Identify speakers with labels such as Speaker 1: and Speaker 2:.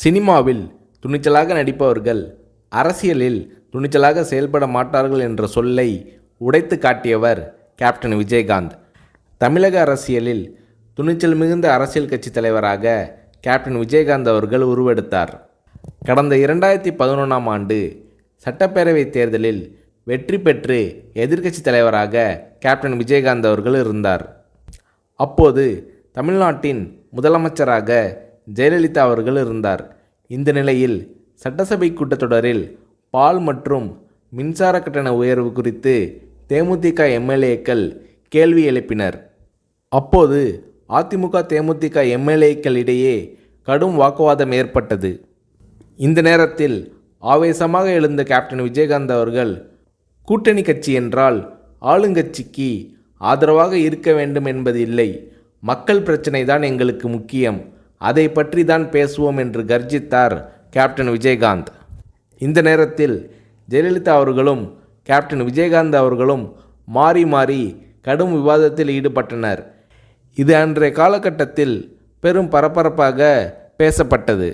Speaker 1: சினிமாவில் துணிச்சலாக நடிப்பவர்கள் அரசியலில் துணிச்சலாக செயல்பட மாட்டார்கள் என்ற சொல்லை உடைத்து காட்டியவர் கேப்டன் விஜயகாந்த். தமிழக அரசியலில் துணிச்சல் மிகுந்த அரசியல் கட்சி தலைவராக கேப்டன் விஜயகாந்த் அவர்கள் உருவெடுத்தார். கடந்த இரண்டாயிரத்தி பதினொன்றாம் ஆண்டு சட்டப்பேரவைத் தேர்தலில் வெற்றி பெற்று எதிர்க்கட்சி தலைவராக கேப்டன் விஜயகாந்த் அவர்கள் இருந்தார். அப்போது தமிழ்நாட்டின் முதலமைச்சராக ஜெயலலிதா அவர்கள் இருந்தார். இந்த நிலையில் சட்டசபை கூட்டத்தொடரில் பால் மற்றும் மின்சார கட்டண உயர்வு குறித்து தேமுதிக எம்எல்ஏக்கள் கேள்வி எழுப்பினர். அப்போது அதிமுக தேமுதிக எம்எல்ஏக்கள் இடையே கடும் வாக்குவாதம் ஏற்பட்டது. இந்த நேரத்தில் ஆவேசமாக எழுந்த கேப்டன் விஜயகாந்த் அவர்கள் கூட்டணி கட்சி என்றால் ஆளுங்கட்சிக்கு ஆதரவாக இருக்க வேண்டும் என்பது இல்லை. மக்கள் பிரச்சனை தான் எங்களுக்கு முக்கியம். அதை பற்றி தான் பேசுவோம் என்று கர்ஜித்தார் கேப்டன் விஜயகாந்த். இந்த நேரத்தில் ஜெயலலிதா அவர்களும் கேப்டன் விஜயகாந்த் அவர்களும் மாறி மாறி கடும் விவாதத்தில் ஈடுபட்டனர். இது அன்றைய காலகட்டத்தில் பெரும் பரபரப்பாக பேசப்பட்டது.